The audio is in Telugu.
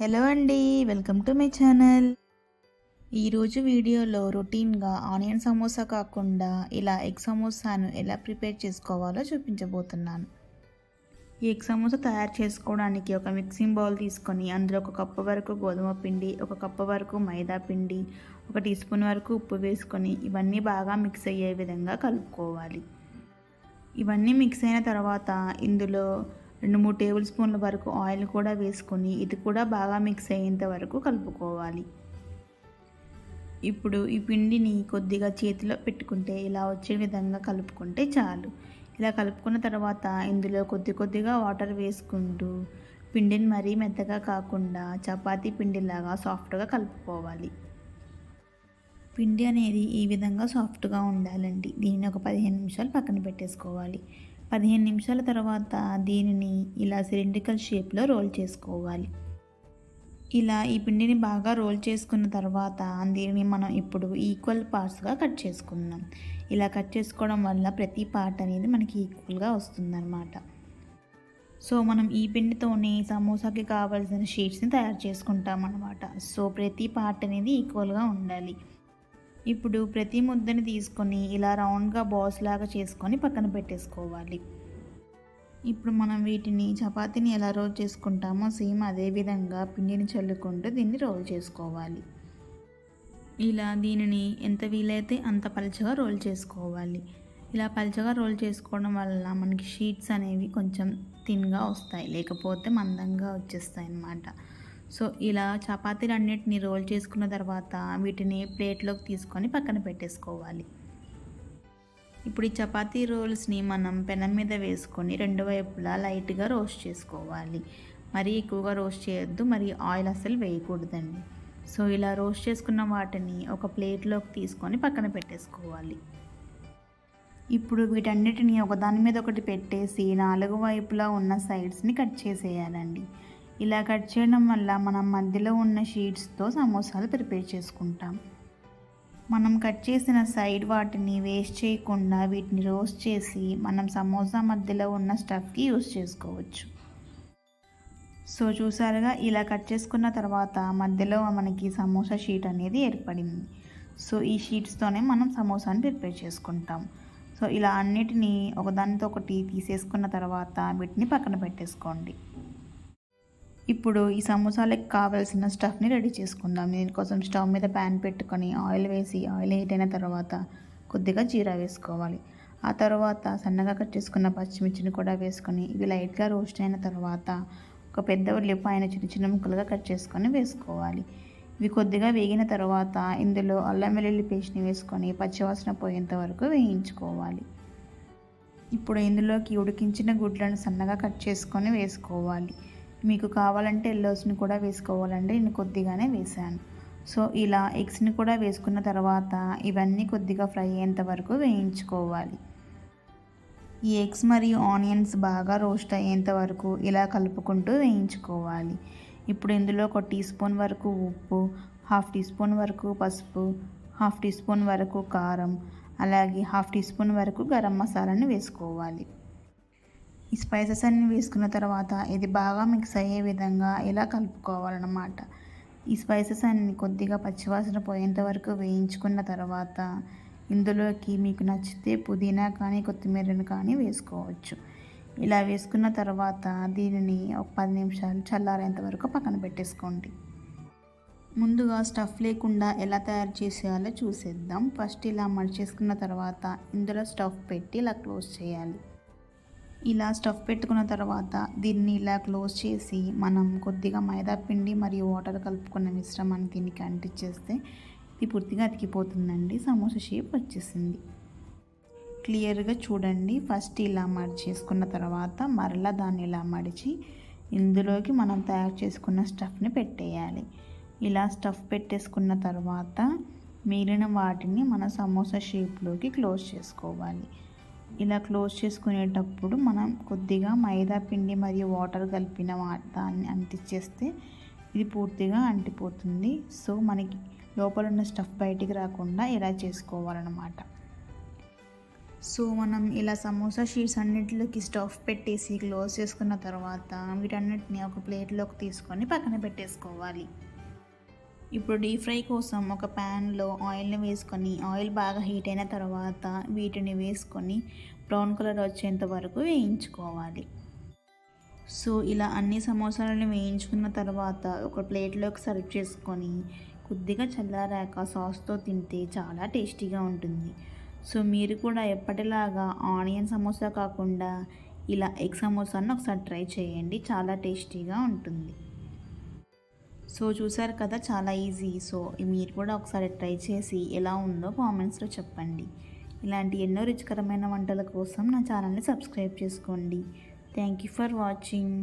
హలో అండి వెల్కమ్ టు మై ఛానల్. ఈరోజు వీడియోలో రొటీన్గా ఆనియన్ సమోసా కాకుండా ఇలా ఎగ్ సమోసాను ఎలా ప్రిపేర్ చేసుకోవాలో చూపించబోతున్నాను. ఈ ఎగ్ సమోసా తయారు చేసుకోవడానికి ఒక మిక్సింగ్ బౌల్ తీసుకొని అందులో ఒక కప్పు వరకు గోధుమ పిండి ఒక కప్పు వరకు మైదా పిండి ఒక టీ స్పూన్ వరకు ఉప్పు వేసుకొని ఇవన్నీ బాగా మిక్స్ అయ్యే విధంగా కలుపుకోవాలి. ఇవన్నీ మిక్స్ అయిన తర్వాత ఇందులో రెండు మూడు టేబుల్ స్పూన్ల వరకు ఆయిల్ కూడా వేసుకొని ఇది కూడా బాగా మిక్స్ అయ్యేంత వరకు కలుపుకోవాలి. ఇప్పుడు ఈ పిండిని కొద్దిగా చేతిలో పెట్టుకుంటే ఇలా వచ్చే విధంగా కలుపుకుంటే చాలు. ఇలా కలుపుకున్న తర్వాత ఇందులో కొద్ది కొద్దిగా వాటర్ వేసుకుంటూ పిండిని మరీ మెత్తగా కాకుండా చపాతీ పిండిలాగా సాఫ్ట్గా కలుపుకోవాలి. పిండి అనేది ఈ విధంగా సాఫ్ట్గా ఉండాలండి. దీనిని ఒక పదిహేను నిమిషాలు పక్కన పెట్టేసుకోవాలి. పదిహేను నిమిషాల తర్వాత దీనిని ఇలా సిలిండ్రికల్ షేప్లో రోల్ చేసుకోవాలి. ఇలా ఈ పిండిని బాగా రోల్ చేసుకున్న తర్వాత దీనిని మనం ఇప్పుడు ఈక్వల్ పార్ట్స్గా కట్ చేసుకుందాం. ఇలా కట్ చేసుకోవడం వల్ల ప్రతి పార్ట్ అనేది మనకి ఈక్వల్గా వస్తుందన్నమాట. సో మనం ఈ పిండితోనే సమోసాకి కావాల్సిన షీట్స్ని తయారు చేసుకుంటాం అనమాట సో ప్రతి పార్ట్ అనేది ఈక్వల్గా ఉండాలి. ఇప్పుడు ప్రతి ముద్దని తీసుకొని ఇలా రౌండ్గా బాల్స్ లాగా చేసుకొని పక్కన పెట్టేసుకోవాలి. ఇప్పుడు మనం వీటిని చపాతీని ఎలా రోల్ చేసుకుంటామో సేమ్ అదే విధంగా పిండిని చల్లుకుంటూ దీన్ని రోల్ చేసుకోవాలి. ఇలా దీనిని ఎంత వీలైతే అంత పలుచగా రోల్ చేసుకోవాలి. ఇలా పలచగా రోల్ చేసుకోవడం వల్ల మనకి షీట్స్ అనేవి కొంచెం థిన్గా వస్తాయి లేకపోతే మందంగా వచ్చేస్తాయి అన్నమాట సో ఇలా చపాతీలు అన్నిటిని రోల్ చేసుకున్న తర్వాత వీటిని ప్లేట్లోకి తీసుకొని పక్కన పెట్టేసుకోవాలి. ఇప్పుడు ఈ చపాతీ రోల్స్ని మనం పెనం మీద వేసుకొని రెండు వైపులా లైట్గా రోస్ట్ చేసుకోవాలి. మరీ ఎక్కువగా రోస్ట్ చేయొద్దు మరి ఆయిల్ అసలు వేయకూడదండి. సో ఇలా రోస్ట్ చేసుకున్న వాటిని ఒక ప్లేట్లోకి తీసుకొని పక్కన పెట్టేసుకోవాలి. ఇప్పుడు వీటన్నిటిని ఒకదాని మీద ఒకటి పెట్టేసి నాలుగు వైపులా ఉన్న సైడ్స్ని కట్ చేసేయాలండి. ఇలా కట్ చేయడం వల్ల మనం మధ్యలో ఉన్న షీట్స్తో సమోసాలు ప్రిపేర్ చేసుకుంటాం. మనం కట్ చేసిన సైడ్ వాటిని వేస్ట్ చేయకుండా వీటిని రోస్ట్ చేసి మనం సమోసా మధ్యలో ఉన్న స్టఫ్కి యూస్ చేసుకోవచ్చు. సో చూసారుగా ఇలా కట్ చేసుకున్న తర్వాత మధ్యలో మనకి సమోసా షీట్ అనేది ఏర్పడింది. సో ఈ షీట్స్తోనే మనం సమోసాని ప్రిపేర్ చేసుకుంటాం. సో ఇలా అన్నిటినీ ఒకదానితో ఒకటి తీసేసుకున్న తర్వాత వీటిని పక్కన పెట్టేసుకోండి. ఇప్పుడు ఈ సమోసాలకు కావాల్సిన స్టఫ్ని రెడీ చేసుకుందాం. దీనికోసం స్టవ్ మీద ప్యాన్ పెట్టుకొని ఆయిల్ వేసి ఆయిల్ హీట్ అయిన తర్వాత కొద్దిగా జీరా వేసుకోవాలి. ఆ తర్వాత సన్నగా కట్ చేసుకున్న పచ్చిమిర్చిని కూడా వేసుకొని ఇవి లైట్గా రోస్ట్ అయిన తర్వాత ఒక పెద్ద ఉల్లిపాయను చిన్న చిన్న ముక్కలుగా కట్ చేసుకొని వేసుకోవాలి. ఇవి కొద్దిగా వేగిన తర్వాత ఇందులో అల్లం వెల్లుల్లి పేస్ట్ని వేసుకొని పచ్చివాసన పోయేంత వరకు వేయించుకోవాలి. ఇప్పుడు ఇందులోకి ఉడికించిన గుడ్లను సన్నగా కట్ చేసుకొని వేసుకోవాలి. మీకు కావాలంటే ఎల్లోస్ని కూడా వేసుకోవాలండి. నేను కొద్దిగానే వేసాను సో ఇలా ఎగ్స్ని కూడా వేసుకున్న తర్వాత ఇవన్నీ కొద్దిగా ఫ్రై అయ్యేంత వరకు వేయించుకోవాలి. ఈ ఎగ్స్ మరియు ఆనియన్స్ బాగా రోస్ట్ అయ్యేంత వరకు ఇలా కలుపుకుంటూ వేయించుకోవాలి. ఇప్పుడు ఇందులో ఒక టీ స్పూన్ వరకు ఉప్పు హాఫ్ టీ స్పూన్ వరకు పసుపు హాఫ్ టీ స్పూన్ వరకు కారం అలాగే హాఫ్ టీ స్పూన్ వరకు గరం మసాలాను వేసుకోవాలి. ఈ స్పైసెస్ అన్ని వేసుకున్న తర్వాత ఇది బాగా మిక్స్ అయ్యే విధంగా ఇలా కలుపుకోవాలన్నమాట. ఈ స్పైసెస్ అన్ని కొద్దిగా పచ్చివాసన పోయేంత వరకు వేయించుకున్న తర్వాత ఇందులోకి మీకు నచ్చితే పుదీనా కానీ కొత్తిమీరను కానీ వేసుకోవచ్చు. ఇలా వేసుకున్న తర్వాత దీనిని ఒక పది నిమిషాలు చల్లారేంత వరకు పక్కన పెట్టేసుకోండి. ముందుగా స్టఫ్ లేకుండా ఎలా తయారు చేసేయాలో చూసేద్దాం. ఫస్ట్ ఇలా మడిచేసుకున్న తర్వాత ఇందులో స్టఫ్ పెట్టి ఇలా క్లోజ్ చేయాలి. ఇలా స్టఫ్ పెట్టుకున్న తర్వాత దీన్ని ఇలా క్లోజ్ చేసి మనం కొద్దిగా మైదా పిండి మరియు వాటర్ కలుపుకున్న మిశ్రమాన్ని దీనికి అంటించేస్తే ఇది పూర్తిగా అతికిపోతుందండి. సమోసా షేప్ వచ్చేసింది. క్లియర్గా చూడండి. ఫస్ట్ ఇలా మడిచేసుకున్న తర్వాత మరలా దాన్ని ఇలా మడిచి ఇందులోకి మనం తయారు చేసుకున్న స్టఫ్ని పెట్టేయాలి. ఇలా స్టఫ్ పెట్టేసుకున్న తర్వాత మిగిలిన వాటిని మన సమోసా షేప్లోకి క్లోజ్ చేసుకోవాలి. ఇలా క్లోజ్ చేసుకునేటప్పుడు మనం కొద్దిగా మైదా పిండి మరియు వాటర్ కలిపిన దాన్ని అంటించేస్తే ఇది పూర్తిగా అంటిపోతుంది. సో మనకి లోపల ఉన్న స్టఫ్ బయటికి రాకుండా ఇలా చేసుకోవాలన్నమాట. సో మనం ఇలా సమోసా షీట్స్ అన్నిటిలోకి స్టఫ్ పెట్టేసి క్లోజ్ చేసుకున్న తర్వాత వీటన్నిటిని ఒక ప్లేట్లోకి తీసుకొని పక్కన పెట్టేసుకోవాలి. ఇప్పుడు డీప్ ఫ్రై కోసం ఒక ప్యాన్లో ఆయిల్ని వేసుకొని ఆయిల్ బాగా హీట్ అయిన తర్వాత వీటిని వేసుకొని బ్రౌన్ కలర్ వచ్చేంత వరకు వేయించుకోవాలి. సో ఇలా అన్ని సమోసాలను వేయించుకున్న తర్వాత ఒక ప్లేట్లోకి సర్వ్ చేసుకొని కొద్దిగా చల్లారాక సాస్తో తింటే చాలా టేస్టీగా ఉంటుంది. సో మీరు కూడా ఎప్పటిలాగా ఆనియన్ సమోసా కాకుండా ఇలా ఎగ్ సమోసాను ఒకసారి ట్రై చేయండి. చాలా టేస్టీగా ఉంటుంది. సో చూసారు కదా చాలా ఈజీ. సో మీరు కూడా ఒకసారి ట్రై చేసి ఎలా ఉందో కామెంట్స్లో చెప్పండి. ఇలాంటి ఎన్నో రుచికరమైన వంటల కోసం నా ఛానల్ని సబ్స్క్రైబ్ చేసుకోండి. Thank you for watching.